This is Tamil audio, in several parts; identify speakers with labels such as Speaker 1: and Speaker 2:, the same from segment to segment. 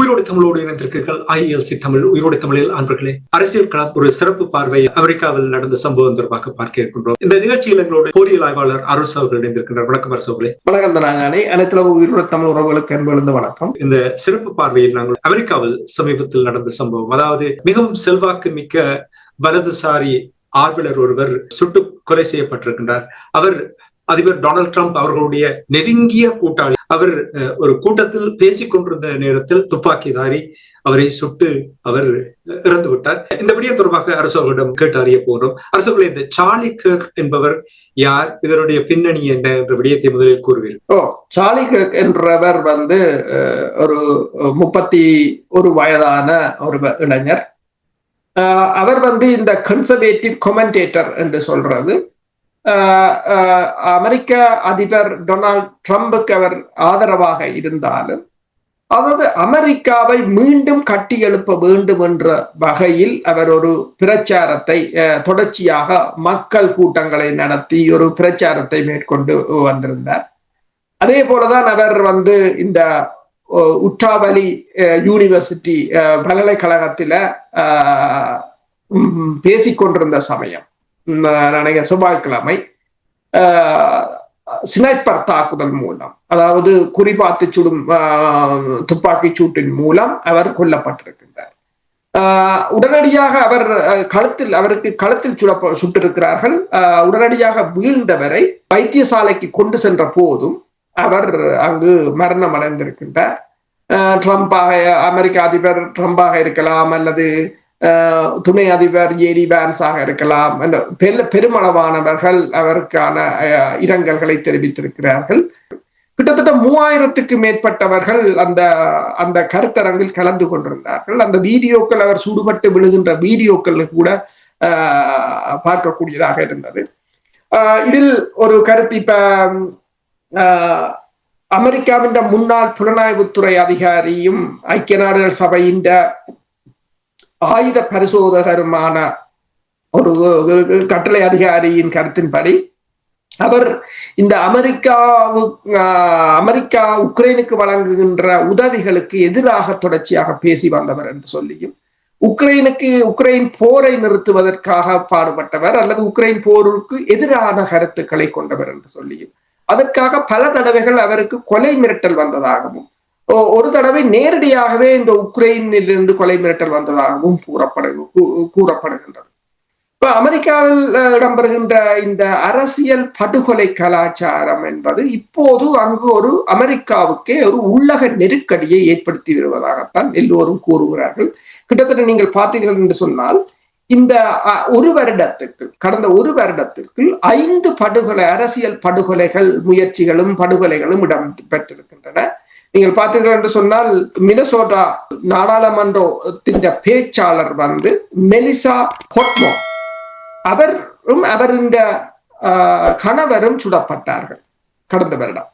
Speaker 1: உயிரோடு தமிழோடு இணைந்திருக்கிறீர்கள். ஐஎல்சி தமிழ் உயிரோடு தமிழில். அன்பர்களே அரசியல் களம் ஒரு சிறப்பு பார்வை. அமெரிக்காவில் நடந்த சம்பவம் தொடர்பாக பார்க்க இருக்கின்றோம். இந்த நிகழ்ச்சியில் எங்களோடு பொறியியல் ஆய்வாளர் அரசு அவர்கள் இணைந்திருக்கின்றார். வணக்கம் அரசு அவர்களே.
Speaker 2: வணக்கம் தனாங்கானே அனைத்துல உயிரோட தமிழ் உறவுகளுக்கு அன்பிலிருந்து வணக்கம்.
Speaker 1: இந்த சிறப்பு பார்வையில் நாங்கள் அமெரிக்காவில் சமீபத்தில் நடந்த சம்பவம். அதாவது மிகவும் செல்வாக்கு மிக்க வலதுசாரி ஆர்வலர் ஒருவர் சுட்டு கொலை செய்யப்பட்டிருக்கின்றார். அவர் அதிபர் டொனால்ட் ட்ரம்ப் அவர்களுடைய நெருங்கிய கூட்டாளி. அவர் ஒரு கூட்டத்தில் பேசிக் கொண்டிருந்த நேரத்தில் துப்பாக்கிதாரி அவரை சுட்டு அவர் இறந்து விட்டார். இந்த விடயம் தொடர்பாக அரசர்களிடம் கேட்டு அறிய போகிறோம். அரசர்களை இந்த சார்லி கர்க் என்பவர் யார்? இதனுடைய பின்னணி என்ன என்ற விடயத்தை முதலில் கூறுவீர்கள்.
Speaker 2: ஓ சார்லி கர்க் என்றவர் வந்து ஒரு முப்பத்தி ஒரு வயதான ஒரு இளைஞர். அவர் வந்து இந்த கன்சர்வேட்டிவ் கொமெண்டேட்டர் என்று சொல்றது. அமெரிக்க அதிபர் டொனால்ட் ட்ரம்புக்கு அவர் ஆதரவாக இருந்தாலும் அதாவது அமெரிக்காவை மீண்டும் கட்டி எழுப்ப வேண்டும் என்ற வகையில் அவர் ஒரு பிரச்சாரத்தை தொடர்ச்சியாக மக்கள் கூட்டங்களை நடத்தி ஒரு பிரச்சாரத்தை மேற்கொண்டு வந்திருந்தார். அதே போலதான் அவர் வந்து இந்த உட்டாவலி யூனிவர்சிட்டி பல்கலைக்கழகத்தில பேசிக்கொண்டிருந்த சமயம். நினைக்க செவ்வாய்க்கிழமை ஸ்னைப்பர் தாக்குதல் மூலம் அதாவது குறிபாத்து சுடும் துப்பாக்கி சூட்டின் மூலம் அவர் கொல்லப்பட்டிருக்கின்றார் உடனடியாக அவர் களத்தில் அவருக்கு களத்தில் சுட சுட்டிருக்கிறார்கள் உடனடியாக வீழ்ந்தவரை வைத்தியசாலைக்கு கொண்டு சென்ற போதும் அவர் அங்கு மரணம் அடைந்திருக்கின்றார் ட்ரம்பாக அமெரிக்க அதிபர் ட்ரம்பாக இருக்கலாம் அல்லது துணை அதிபர் ஏடி பேன்ஸாக இருக்கலாம். பெருமளவானவர்கள் அவருக்கான இரங்கல்களை தெரிவித்திருக்கிறார்கள். கிட்டத்தட்ட மூவாயிரத்துக்கு மேற்பட்டவர்கள் அந்த அந்த கருத்தரங்கில் கலந்து கொண்டிருந்தார்கள். அந்த வீடியோக்கள் அவர் சுடுபட்டு விழுகின்ற வீடியோக்கள் கூட பார்க்கக்கூடியதாக இருந்தது. இதில் ஒரு கருத்து இப்ப அமெரிக்காவின் முன்னாள் புலனாய்வுத்துறை அதிகாரியும் ஐக்கிய நாடுகள் சபையின் ஆயுத பரிசோதகருமான ஒரு கட்டளை அதிகாரியின் கருத்தின்படி அவர் இந்த அமெரிக்காவு அமெரிக்கா உக்ரைனுக்கு வழங்குகின்ற உதவிகளுக்கு எதிராக தொடர்ச்சியாக பேசி வந்தவர் என்று சொல்லியும் உக்ரைனுக்கு உக்ரைன் போரை நிறுத்துவதற்காக பாடுபட்டவர் அல்லது உக்ரைன் போருக்கு எதிரான கருத்துக்களை கொண்டவர் என்று சொல்லியும் அதற்காக பல தடவைகள் அவருக்கு கொலை மிரட்டல் வந்ததாகவும் ஒரு தடவை நேரடியாகவே இந்த உக்ரைனிலிருந்து கொலை மிரட்டல் வந்ததாகவும் கூறப்படு கூறப்படுகின்றது. இப்ப அமெரிக்காவில் இடம்பெறுகின்ற இந்த அரசியல் படுகொலை கலாச்சாரம் என்பது இப்போது அங்கு ஒரு அமெரிக்காவுக்கே ஒரு உள்ளக நெருக்கடியை ஏற்படுத்தி வருவதாகத்தான் எல்லோரும் கூறுகிறார்கள். கிட்டத்தட்ட நீங்கள் பார்த்தீர்கள் என்று சொன்னால் இந்த ஒரு வருடத்திற்கு கடந்த ஒரு வருடத்திற்கு ஐந்து படுகொலை அரசியல் படுகொலைகள் முயற்சிகளும் படுகொலைகளும் இடம் பெற்றிருக்கின்றன. நீங்கள் பார்த்தீர்கள் என்று சொன்னால் மினசோட்டா நாடாளுமன்றத்தின் பேச்சாளர் வந்து மெலிசா ஹொட்மோ. அவரும் அவரின் கணவரும் சுடப்பட்டார்கள் கடந்த வருடம்.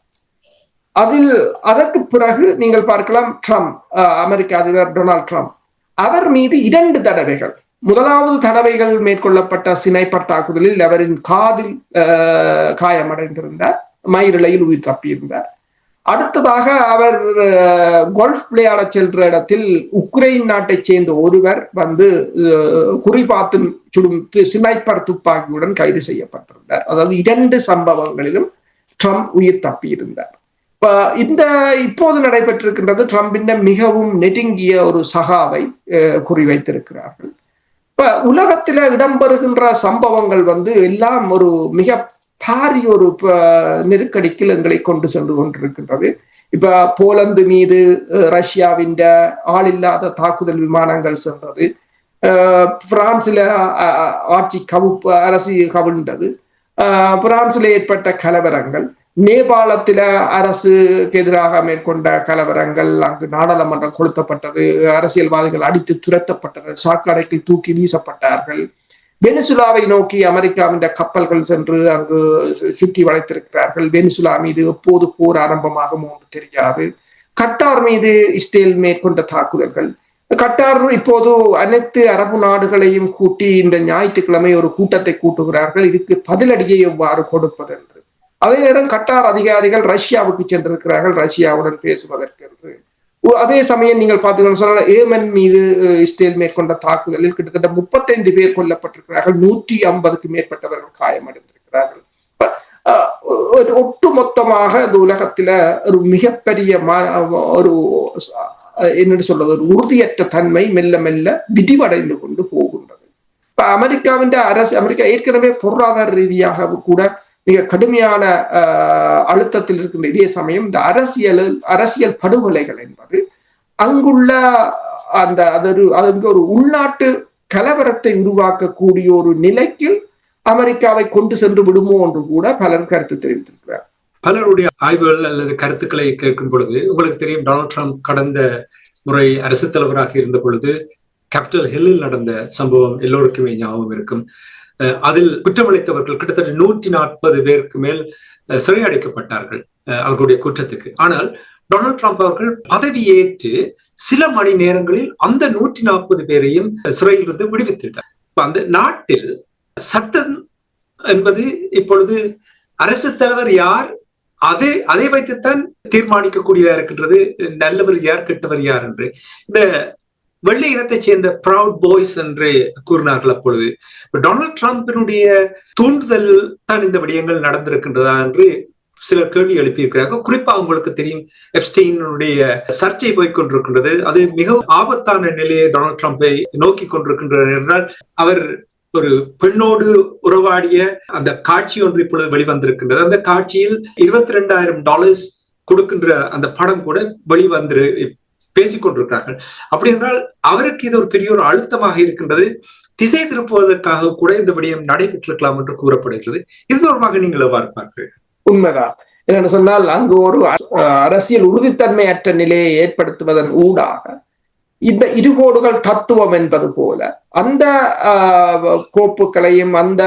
Speaker 2: அதில் அதற்கு பிறகு நீங்கள் பார்க்கலாம் ட்ரம்ப் அமெரிக்க அதிபர் டொனால்ட் ட்ரம்ப். அவர் மீது இரண்டு தடவைகள் முதலாவது தடவைகள் மேற்கொள்ளப்பட்ட சினைப்பர் தாக்குதலில் அவரின் காதில் காயமடைந்திருந்தார் மயிரிழையில் உயிர் தப்பியிருந்தார். அடுத்ததாக அவர் கோல்ஃப் விளையாட சென்ற இடத்தில் உக்ரைன் நாட்டை சேர்ந்த ஒருவர் வந்து குறிபார்த்து சுடும் சினைப்பர் துப்பாக்கியுடன் கைது செய்யப்பட்டிருந்தார். அதாவது இரண்டு சம்பவங்களிலும் ட்ரம்ப் உயிர் தப்பியிருந்தார். இந்த இப்போது நடைபெற்றிருக்கின்றது ட்ரம்பின் மிகவும் நெருங்கிய ஒரு சகாவை குறிவைத்திருக்கிறார்கள். இப்ப உலகத்தில இடம்பெறுகின்ற சம்பவங்கள் வந்து எல்லாம் ஒரு மிக பாரிய ஒரு நெருக்கடிக்கில் எங்களை கொண்டு சென்று கொண்டிருக்கின்றது. இப்ப போலந்து மீது ரஷ்யாவின் ஆளில்லாத தாக்குதல் விமானங்கள் சென்றது. பிரான்சில ஆட்சி கவுப்பு அரசு கவிழ்ந்தது. பிரான்சில் ஏற்பட்ட கலவரங்கள். நேபாளத்தில அரசுக்கு எதிராக மேற்கொண்ட கலவரங்கள் அங்கு நாடாளுமன்றம் கொளுத்தப்பட்டது. அரசியல்வாதிகள் அடித்து துரத்தப்பட்டனர். சாக்கடைக்கு தூக்கி வீசப்பட்டார்கள். வெனிசுலாவை நோக்கி அமெரிக்காவின் கப்பல்கள் சென்று அங்கு சுற்றி வளைத்திருக்கிறார்கள். வெனிசுலா மீது எப்போது போர் ஆரம்பமாகும் என்று தெரியாது. கட்டார் மீது இஸ்ரேல் மேற்கொண்ட தாக்குதல்கள். கட்டார் இப்போது அனைத்து அரபு நாடுகளையும் கூட்டி இந்த ஞாயிற்றுக்கிழமை ஒரு கூட்டத்தை கூட்டுகிறார்கள். இதுக்கு பதிலடியை எவ்வாறு கொடுப்பது என்று. அதே நேரம் கட்டார் அதிகாரிகள் ரஷ்யாவுக்கு சென்றிருக்கிறார்கள். ரஷ்யாவுடன் பேசுவதற்கு என்று அதே சமயம் நீங்கள் பார்த்தீங்கன்னா சொன்னால் ஏமன் மீது இஸ்ரேல் மேற்கொண்ட தாக்குதலில் கிட்டத்தட்ட முப்பத்தைந்து பேர் கொல்லப்பட்டிருக்கிறார்கள். நூற்றி ஐம்பதுக்கு மேற்பட்டவர்கள் காயமடைந்திருக்கிறார்கள். ஒரு ஒட்டுமொத்தமாக இந்த உலகத்துல ஒரு மிகப்பெரிய ஒரு என்ன சொல்றது ஒரு உறுதியற்ற தன்மை மெல்ல மெல்ல விடிவடைந்து கொண்டு போகின்றது. இப்ப அமெரிக்காவின் அரசு அமெரிக்கா ஏற்கனவே பொருளாதார ரீதியாக கூட மிக கடுமையான அழுத்தத்தில் இருக்கின்ற இதே சமயம் இந்த அரசியல் அரசியல் படுகொலைகள் என்பது அங்குள்ள அந்த அது அங்கு ஒரு உள்நாட்டு கலவரத்தை உருவாக்கக்கூடிய ஒரு நிலைக்கு அமெரிக்காவை கொண்டு சென்று விடுமோ என்று கூட பலர் கருத்து தெரிவித்திருக்கிறார்.
Speaker 1: பலருடைய ஆய்வுகள் அல்லது கருத்துக்களை கேட்கும் பொழுது உங்களுக்கு தெரியும் டொனால்ட் ட்ரம்ப் கடந்த முறை அரசு தலைவராக இருந்த பொழுது கேபிட்டல் ஹில்லில் நடந்த சம்பவம் எல்லோருக்குமே ஞாபகம் இருக்கும். அதில் குற்றமளித்தவர்கள் கிட்டத்தட்ட நூற்றி நாற்பது பேருக்கு மேல் சிறையடைக்கப்பட்டார்கள் அவர்களுடைய குற்றத்துக்கு. ஆனால் டொனால்ட் ட்ரம்ப் அவர்கள் பதவியேற்று சில மணி நேரங்களில் அந்த நூற்றி நாற்பது பேரையும் சிறையிலிருந்து விடுவித்துட்டார் அந்த நாட்டில் சட்டம் என்பது இப்பொழுது அரசு தலைவர் யார்? அதை அதை வைத்துத்தான் தீர்மானிக்கக்கூடியதா இருக்கின்றது? நல்லவர் யார் கெட்டவர் யார் என்று. இந்த வெள்ளை இனத்தை சேர்ந்த ப்ரவுட் பாய்ஸ் என்று கூறினார்கள் அப்பொழுது. டொனால்ட் ட்ரம்பினுடைய தூண்டுதல் தான் இந்த விடயங்கள் நடந்திருக்கின்றதா என்று சிலர் கேள்வி எழுப்பியிருக்கிறார்கள். குறிப்பாக உங்களுக்கு தெரியும் எப்ஸ்டீனுடைய சர்ச்சை போய்கொண்டிருக்கின்றது அது மிகவும் ஆபத்தான நிலையை டொனால்ட் ட்ரம்பை நோக்கி கொண்டிருக்கின்றார் என்றால் அவர் ஒரு பெண்ணோடு உறவாடிய அந்த காட்சி ஒன்று இப்பொழுது வெளிவந்திருக்கின்றது. அந்த காட்சியில் இருபத்தி ரெண்டாயிரம் டாலர்ஸ் கொடுக்கின்ற அந்த படம் கூட வெளிவந்து பேசிக் கொண்டிருக்கிறார்கள் அப்படி என்றால் அவருக்கு இது ஒரு பெரிய ஒரு அழுத்தமாக இருக்கின்றது. திசை திருப்புவதற்காக கூட இந்த விடயம் நடைபெற்றிருக்கலாம் என்று கூறப்படுகிறது. இது தொடர்பாக நீங்கள் எவ்வாறு பார்க்கிறீர்கள்?
Speaker 2: உண்மைதான். என்னென்னு சொன்னால் அங்கு ஒரு அரசியல் உறுதித்தன்மையற்ற நிலையை ஏற்படுத்துவதன் ஊடாக இந்த இருகோடுகள் தத்துவம் என்பது போல அந்த கோப்புகளையும் அந்த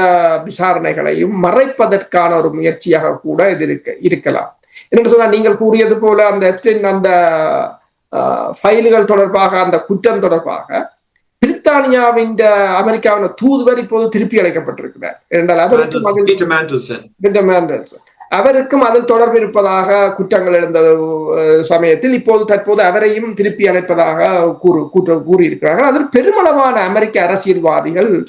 Speaker 2: விசாரணைகளையும் மறைப்பதற்கான ஒரு முயற்சியாக கூட இது இருக்க இருக்கலாம். என்று சொன்னால் நீங்கள் கூறியது போல அந்த அந்த ஃபைல்கள் தொடர்பாக அந்த குற்றம் தொடர்பாக பிரித்தானியாவின் அமெரிக்காவின் தூதுவர் இப்போது திருப்பி அழைக்கப்பட்டிருக்கிறார். அவருக்கும் அவருக்கும் அதில் தொடர்பு இருப்பதாக குற்றங்கள் எழுந்த சமயத்தில் இப்போது தற்போது அவரையும் திருப்பி அழைப்பதாக கூறு கூற்று கூறியிருக்கிறார்கள். அதில் பெருமளவான அமெரிக்க அரசியல்வாதிகள்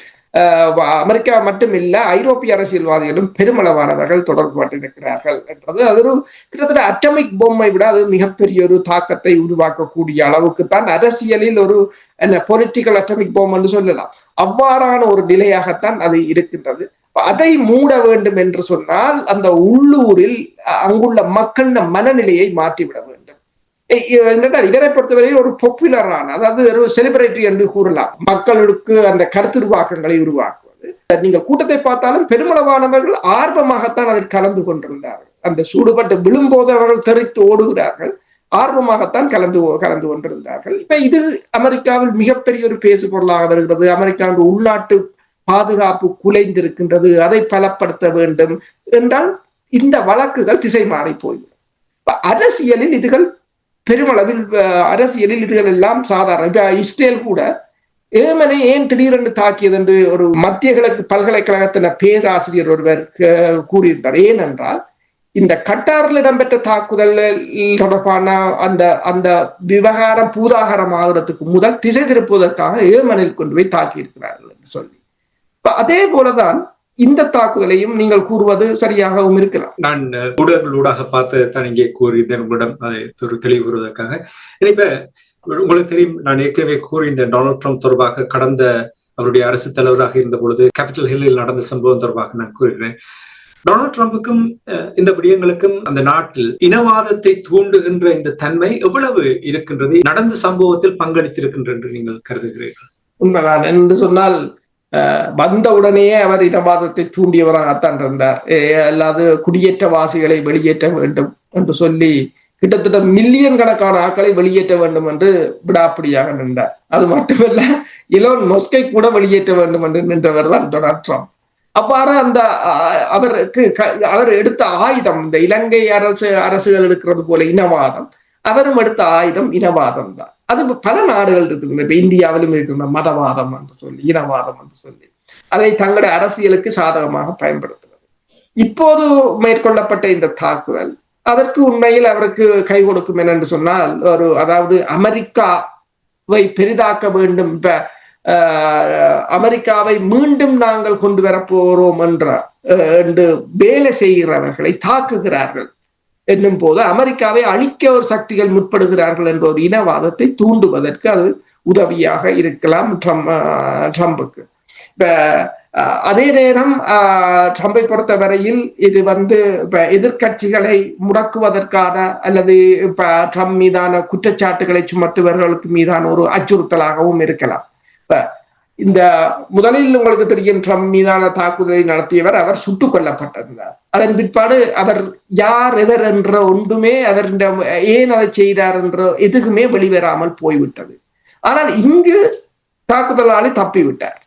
Speaker 2: அமெரிக்கா மட்டுமில்ல ஐரோப்பிய அரசியல்வாதிகளும் பெருமளவானவர்கள் தொடர்பு பட்டிருக்கிறார்கள் என்றது. அது ஒரு கிட்டத்தட்ட அட்டமிக் பொம்மை விட அது மிகப்பெரிய ஒரு தாக்கத்தை உருவாக்கக்கூடிய அளவுக்கு தான் அரசியலில் ஒரு என்ன பொலிட்டிக்கல் அட்டமிக் பொம் என்று சொல்லலாம். அவ்வாறான ஒரு நிலையாகத்தான் அது இருக்கின்றது. அதை மூட வேண்டும் என்று சொன்னால் அந்த உள்ளூரில் அங்குள்ள மக்கள் மனநிலையை மாற்றிவிட வேண்டும் என்னென்றால் இதனை பொறுத்தவரையில் ஒரு பொப்புலரான அதாவது ஒரு செலிபிரிட்டி என்று கூறலாம். மக்களுக்கு அந்த கருத்துருவாக்கங்களை உருவாக்குவது. நீங்கள் கூட்டத்தை பார்த்தாலும் பெருமளவானவர்கள் ஆர்வமாகத்தான் அதில் கலந்து கொண்டிருந்தார்கள். அந்த சூடுபட்டு விழும்போது அவர்கள் தெரித்து ஓடுகிறார்கள். ஆர்வமாகத்தான் கலந்து கலந்து கொண்டிருந்தார்கள். இப்ப இது அமெரிக்காவில் மிகப்பெரிய ஒரு பேசு பொருளாக வருகிறது. அமெரிக்காவின் உள்நாட்டு பாதுகாப்பு குலைந்திருக்கின்றது. அதை பலப்படுத்த வேண்டும். என்றால் இந்த வழக்குகள் திசை மாறி போய்விடும். அரசியலில் இதுகள் பெருமளவில் அரசியலில் இதுகள் எல்லாம் சாதாரண. இப்ப இஸ்ரேல் கூட ஏமனை ஏன் திடீரென்று தாக்கியது என்று ஒரு மத்திய கிழக்கு பல்கலைக்கழகத்தின பேராசிரியர் ஒருவர் கூறியிருந்தார். ஏனென்றால் இந்த கட்டாரில் இடம்பெற்ற தாக்குதல் தொடர்பான அந்த அந்த விவகாரம் பூதாகரம் ஆகிறதுக்கு முதல் திசை திருப்புவதற்காக ஏமனில் கொண்டு போய் தாக்கி இருக்கிறார்கள் என்று சொல்லி. அதே போலதான் இந்த தாக்குதலையும் நீங்கள் கூறுவது சரியாகவும் இருக்கலாம்.
Speaker 1: நான் ஊடகங்களூடாக பார்த்து தான் இங்கே கூறியிருந்தேன் உங்களிடம் அதை தெளிவு கூறுவதற்காக இப்ப உங்களுக்கு தெரியும் நான் ஏற்கனவே கூறியிருந்தேன் டொனால்ட் ட்ரம்ப் தொடர்பாக கடந்த அவருடைய அரசு தலைவராக இருந்த பொழுது கேபிட்டல் ஹில்லில் நடந்த சம்பவம் தொடர்பாக நான் கூறுகிறேன். டொனால்ட் ட்ரம்புக்கும் இந்த விடயங்களுக்கும் அந்த நாட்டில் இனவாதத்தை தூண்டுகின்ற இந்த தன்மை எவ்வளவு இருக்கின்றது? நடந்த சம்பவத்தில் பங்களித்திருக்கின்ற என்று நீங்கள் கருதுகிறீர்கள்.
Speaker 2: உண்மைதான். என்று சொன்னால் வந்த உடனேயே அவர் இனவாதத்தை தூண்டியவராகத்தான் இருந்தார். அல்லாது குடியேற்றவாசிகளை வெளியேற்ற வேண்டும் என்று சொல்லி கிட்டத்தட்ட மில்லியன் கணக்கான ஆட்களை வெளியேற்ற வேண்டும் என்று விடாப்பிடியாக நின்றார். அது மட்டுமல்ல இலோன் மொஸ்கை கூட வெளியேற்ற வேண்டும் என்று நின்றவர் தான் டொனால்ட் ட்ரம்ப். அவ்வாறு அந்த அவருக்கு அவர் எடுத்த ஆயுதம் இந்த இலங்கை அரசு அரசுகள் எடுக்கிறது போல இனவாதம் அவரும் எடுத்த ஆயுதம் இனவாதம் தான். அது பல நாடுகள் இருக்குது இப்ப இந்தியாவிலும் இருக்கின்ற மதவாதம் என்று சொல்லி இனவாதம் என்று சொல்லி. அதை தங்களுடைய அரசியலுக்கு சாதகமாக பயன்படுத்துவது. இப்போது மேற்கொள்ளப்பட்ட இந்த தாக்குதல் அதற்கு உண்மையில் அவருக்கு கை கொடுக்கும் என்று சொன்னால் ஒரு அதாவது அமெரிக்காவை பெரிதாக்க வேண்டும். இப்ப அமெரிக்காவை மீண்டும் நாங்கள் கொண்டு வரப்போறோம் என்ற என்று வேலை செய்கிறவர்களை தாக்குகிறார்கள். என்னும் போது அமெரிக்காவை அழிக்க ஒரு சக்திகள் முற்படுகிறார்கள் என்ற ஒரு இனவாதத்தை தூண்டுவதற்கு அது உதவியாக இருக்கலாம் ட்ரம் ட்ரம்புக்கு. இப்ப அதே நேரம் ட்ரம்பை பொறுத்தவரையில் இது வந்து இப்ப எதிர்கட்சிகளை முடக்குவதற்கான அல்லது இப்ப ட்ரம்ப் மீதான குற்றச்சாட்டுகளை சுமத்துவர்களுக்கு மீதான ஒரு அச்சுறுத்தலாகவும் இருக்கலாம். இப்ப இந்த முதலில் உங்களுக்கு தெரியும் ட்ரம்ப் மீதான தாக்குதலை நடத்தியவர் அவர் சுட்டுக் கொல்லப்பட்டிருந்தார் அதன் பிற்பாடு அவர் யார் எவர் என்ற ஒன்றுமே அவர் ஏன் அதை செய்தார் என்ற எதுக்குமே வெளிவராமல் போய்விட்டது. ஆனால் இங்கு தாக்குதலாளி தப்பிவிட்டார்.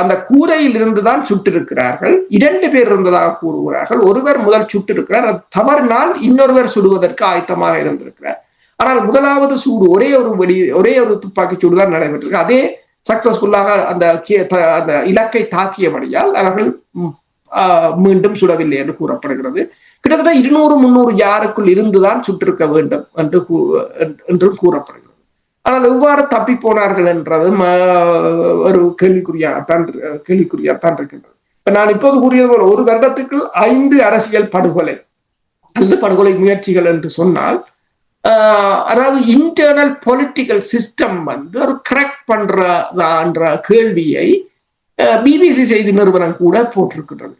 Speaker 2: அந்த கூரையில் இருந்துதான் சுட்டிருக்கிறார்கள். இரண்டு பேர் இருந்ததாக கூறுகிறார்கள். ஒருவர் முதல் சுட்டிருக்கிறார். அது தவறினால் இன்னொருவர் சுடுவதற்கு ஆயத்தமாக இருந்திருக்கிறார். ஆனால் முதலாவது சூடு ஒரே ஒரு வெடி ஒரே ஒரு துப்பாக்கி சூடு தான் நடைபெற்றிருக்கு. அதே சக்சஸ்ஃபுல்லாக அந்த அந்த இலக்கை தாக்கியபடியால் அவர்கள் மீண்டும் சுடவில்லை என்று கூறப்படுகிறது. கிட்டத்தட்ட இருநூறு முன்னூறு யாருக்குள் இருந்துதான் சுட்டிருக்க வேண்டும் என்று என்றும் கூறப்படுகிறது. ஆனால் எவ்வாறு தப்பி போனார்கள் என்றது ஒரு கேள்விக்குறியாகத்தான் கேள்விக்குறியாகத்தான் இருக்கின்றது. நான் இப்போது கூறியது போல ஒரு வருடத்துக்குள் ஐந்து அரசியல் படுகொலை அல்லது படுகொலை முயற்சிகள் என்று சொன்னால் அதாவது இன்டர்னல் பொலிட்டிக்கல் சிஸ்டம் வந்து ஒரு கரெக்ட் பண்றதான்ற கேள்வியை பிபிசி செய்தி நிறுவனம் கூட போட்டிருக்கின்றது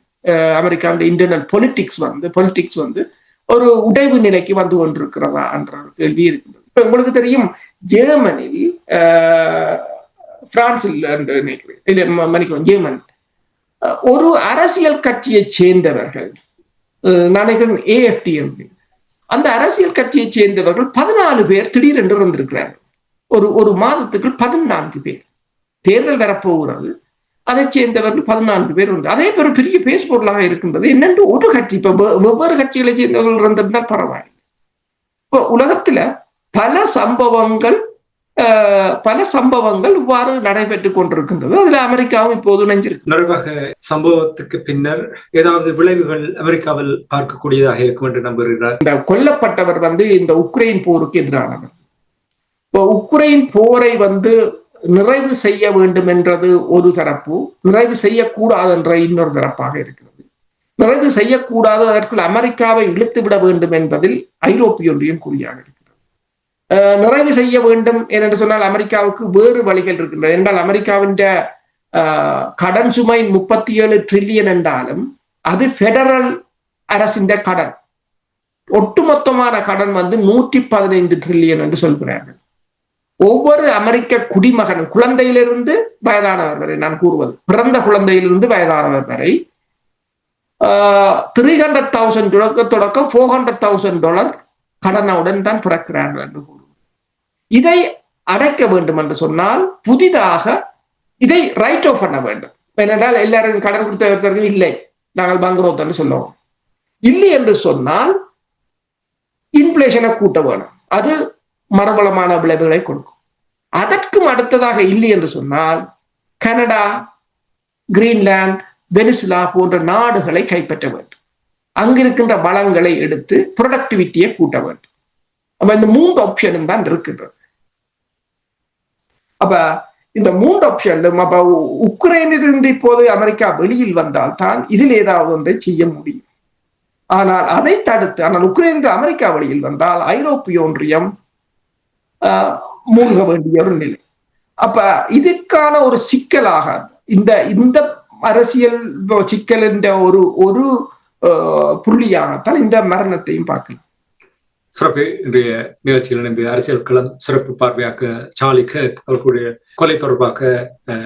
Speaker 2: அமெரிக்காவுடைய இன்டர்னல் பொலிட்டிக்ஸ் வந்து பொலிட்டிக்ஸ் வந்து ஒரு உடைவு நிலைக்கு வந்து கொண்டிருக்கிறதா என்ற கேள்வி இருக்கின்றது. இப்ப உங்களுக்கு தெரியும் ஜெர்மனில் பிரான்சில் நினைக்கிறேன். மன்னிக்கவும் ஜெர்மன். ஒரு அரசியல் கட்சியை சேர்ந்தவர்கள் நினைக்கிறேன் ஏஎஃப்டி என்று அந்த அரசியல் கட்சியை சேர்ந்தவர்கள் பதினாலு பேர் திடீரென்று வந்திருக்கிறார்கள் ஒரு ஒரு மாதத்துக்கு பதினான்கு பேர். தேர்தல் வரப்போகிறது. அதை சேர்ந்தவர்கள் பதினான்கு பேர் வந்து அதே பேர் பெரிய பேஸ் பொருளாக இருக்கின்றது. என்னென்று ஒரு கட்சி இப்ப வெவ்வேறு கட்சிகளை சேர்ந்தவர்கள் இருந்திருந்தால் பரவாயில்லை. இப்போ உலகத்துல பல சம்பவங்கள் பல சம்பவங்கள் இவ்வாறு நடைபெற்றுக் கொண்டிருக்கின்றது. அதுல அமெரிக்காவும் இப்போது இணைஞ்சிருக்கு
Speaker 1: நிறைவாக சம்பவத்துக்கு பின்னர் ஏதாவது விளைவுகள் அமெரிக்காவில் பார்க்கக்கூடியதாக இருக்கும் என்று நம்புகிறார்
Speaker 2: இந்த கொல்லப்பட்டவர் வந்து இந்த உக்ரைன் போருக்கு எதிரானவர். இப்போ உக்ரைன் போரை வந்து நிறைவு செய்ய வேண்டும் என்றது ஒரு தரப்பு நிறைவு செய்யக்கூடாது என்ற இன்னொரு தரப்பாக இருக்கிறது. நிறைவு செய்யக்கூடாது அதற்குள் அமெரிக்காவை இழுத்து விட வேண்டும் என்பதில் ஐரோப்பிய ஒன்றியம் குறியாக நிறைவு செய்ய வேண்டும் என்று சொன்னால் அமெரிக்காவுக்கு வேறு வழிகள் இருக்கின்றன. என்றால் அமெரிக்காவின் கடன் சுமை முப்பத்தி ஏழு ட்ரில்லியன் என்றாலும் அது பெடரல் அரசின் கடன். ஒட்டுமொத்தமான கடன் வந்து நூற்றி பதினைந்து ட்ரில்லியன் என்று சொல்கிறார்கள். ஒவ்வொரு அமெரிக்க குடிமகன் குழந்தையிலிருந்து வயதானவர் வரை நான் கூறுவது பிறந்த குழந்தையிலிருந்து வயதானவர் வரை த்ரீ ஹண்ட்ரட் தௌசண்ட் தொடக்க தொடக்கம் ஃபோர் ஹண்ட்ரட் தௌசண்ட் டாலர் கடனுடன் தான் பிறக்கிறார்கள் என்று இதை அடைக்க வேண்டும் என்று சொன்னால் புதிதாக இதை ரைட் ஆஃப் பண்ண வேண்டும். ஏனென்றால் எல்லாரும் கடன் கொடுத்தவர்கள் இல்லை. நாங்கள் பங்குரோத் என்று சொல்லுவோம். இல்லை என்று சொன்னால் இன்ஃபிளேஷனை கூட்ட வேணும். அது மரபலமான விளைவுகளை கொடுக்கும். அதற்கும் அடுத்ததாக இல்லை என்று சொன்னால் கனடா கிரீன்லாந்து வெனிசுலா போன்ற நாடுகளை கைப்பற்ற வேண்டும். அங்கிருக்கின்ற வளங்களை எடுத்து ப்ரொடக்டிவிட்டியை கூட்ட வேண்டும். அப்ப இந்த மூன்று ஆப்ஷனும் தான் இருக்கின்றது. அப்ப இந்த மூன்று ஆப்ஷன்லும் அப்ப உக்ரைனிலிருந்து இப்போது அமெரிக்கா வெளியில் வந்தால் தான் இதில் ஏதாவது ஒன்றை செய்ய முடியும். ஆனால் அதை தடுத்து ஆனால் உக்ரைன் அமெரிக்கா வெளியில் வந்தால் ஐரோப்பிய ஒன்றியம் மூழ்க வேண்டிய ஒரு நிலை. அப்ப இதுக்கான ஒரு சிக்கலாக இந்த இந்த அரசியல் சிக்கல் என்ற ஒரு ஒரு புள்ளியாகத்தான் இந்த மரணத்தையும் பார்க்கலாம்.
Speaker 1: சிறப்பு இன்றைய நிகழ்ச்சியில் இணைந்து அரசியல் களம் சிறப்பு பார்வையாக்க சாலிக்கு அவர்களுடைய கொலை தொடர்பாக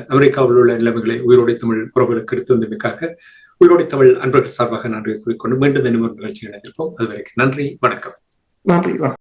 Speaker 1: அமெரிக்காவில் உள்ள நிலைமைகளை உயிரோடை தமிழ் உறவுகளுக்கு எடுத்து வந்தமைக்காக உயிரோடை தமிழ் அன்பர்கள் சார்பாக நன்றி கூறிக்கொண்டு மீண்டும் இன்னும் ஒரு நிகழ்ச்சி இணைந்திருப்போம். அதுவரைக்கும் நன்றி வணக்கம்.
Speaker 2: நன்றி வணக்கம்.